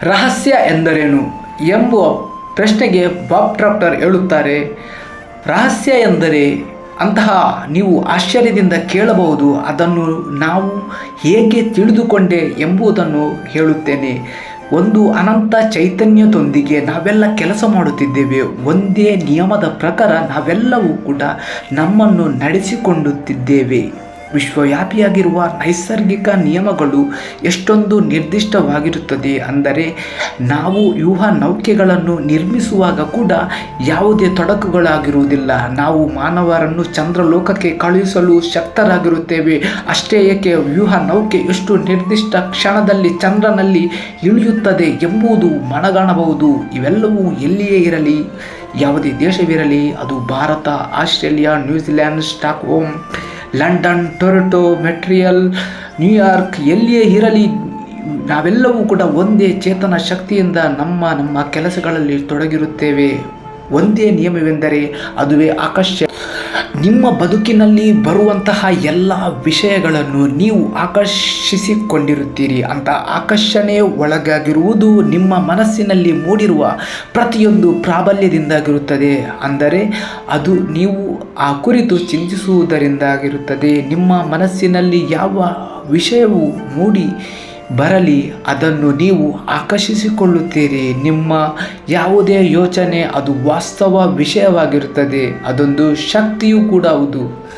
ರಹಸ್ಯ ಎಂದರೇನು ಎಂಬುವ ಪ್ರಶ್ನೆಗೆ ಬಾಬ್ ಟ್ರಾಪ್ಟರ್ ಹೇಳುತ್ತಾರೆ. ರಹಸ್ಯ ಎಂದರೆ ಅಂತಹ ನೀವು ಆಶ್ಚರ್ಯದಿಂದ ಕೇಳಬಹುದು ಅದನ್ನು ನಾವು ಹೇಗೆ ತಿಳಿದುಕೊಂಡೆ ಎಂಬುದನ್ನು ಹೇಳುತ್ತೇನೆ. ಒಂದು ಅನಂತ ಚೈತನ್ಯದೊಂದಿಗೆ ನಾವೆಲ್ಲ ಕೆಲಸ ಮಾಡುತ್ತಿದ್ದೇವೆ. ಒಂದೇ ನಿಯಮದ ಪ್ರಕಾರ ನಾವೆಲ್ಲವೂ ಕೂಡ ನಮ್ಮನ್ನು ನಡೆಸಿಕೊಳ್ಳುತ್ತಿದ್ದೇವೆ ವಿಶ್ವವ್ಯಾಪಿಯಾಗಿರುವ ನೈಸರ್ಗಿಕ ನಿಯಮಗಳು ಎಷ್ಟೊಂದು ನಿರ್ದಿಷ್ಟವಾಗಿರುತ್ತದೆ ಅಂದರೆ ನಾವು ವ್ಯೂಹ ನೌಕೆಗಳನ್ನು ನಿರ್ಮಿಸುವಾಗ ಕೂಡ ಯಾವುದೇ ತೊಡಕುಗಳಾಗಿರುವುದಿಲ್ಲ. ನಾವು ಮಾನವರನ್ನು ಚಂದ್ರಲೋಕಕ್ಕೆ ಕಳುಹಿಸಲು ಶಕ್ತರಾಗಿರುತ್ತೇವೆ. ಅಷ್ಟೇ ಏಕೆ ವ್ಯೂಹ ನೌಕೆ ಎಷ್ಟು ನಿರ್ದಿಷ್ಟ ಕ್ಷಣದಲ್ಲಿ ಚಂದ್ರನಲ್ಲಿ ಇಳಿಯುತ್ತದೆ ಎಂಬುದು ಮನಗಾಣಬಹುದು. ಇವೆಲ್ಲವೂ ಎಲ್ಲಿಯೇ ಇರಲಿ, ಯಾವುದೇ ದೇಶವಿರಲಿ, ಅದು Bharat, Australia, New Zealand Stockholm London, Toronto, Montreal, New York, ಎಲ್ಲಿಯೇ ಇರಲಿ, ನಾವೆಲ್ಲವೂ ಕೂಡ ಒಂದೇ ಚೇತನ ಶಕ್ತಿಯಿಂದ ನಮ್ಮ ನಮ್ಮ ಕೆಲಸಗಳಲ್ಲಿ ತೊಡಗಿರುತ್ತೇವೆ. ಒಂದೇ ನಿಯಮವೆಂದರೆ ಅದುವೇ ಆಕರ್ಷ. ನಿಮ್ಮ ಬದುಕಿನಲ್ಲಿ ಬರುವಂತಹ ಎಲ್ಲ ವಿಷಯಗಳನ್ನು ನೀವು ಆಕರ್ಷಿಸಿಕೊಂಡಿರುತ್ತೀರಿ. ಅಂತ ಆಕರ್ಷಣೆ ಒಳಗಾಗಿರುವುದು ನಿಮ್ಮ ಮನಸ್ಸಿನಲ್ಲಿ ಮೂಡಿರುವ ಪ್ರತಿಯೊಂದು ಪ್ರಾಬಲ್ಯದಿಂದಾಗಿರುತ್ತದೆ. ಅಂದರೆ ಅದು ನೀವು ಆ ಕುರಿತು ಚಿಂತಿಸುವುದರಿಂದಾಗಿರುತ್ತದೆ. ನಿಮ್ಮ ಮನಸ್ಸಿನಲ್ಲಿ ಯಾವ ವಿಷಯವು ಮೂಡಿ ಬರಲಿ ಅದನ್ನು ನೀವು ಆಕರ್ಷಿಸಿಕೊಳ್ಳುತ್ತೀರಿ. ನಿಮ್ಮ ಯಾವುದೇ ಯೋಚನೆ ಅದು ವಾಸ್ತವ ವಿಷಯವಾಗಿರುತ್ತದೆ ಅದೊಂದು ಶಕ್ತಿಯೂ ಕೂಡ ಹೌದು.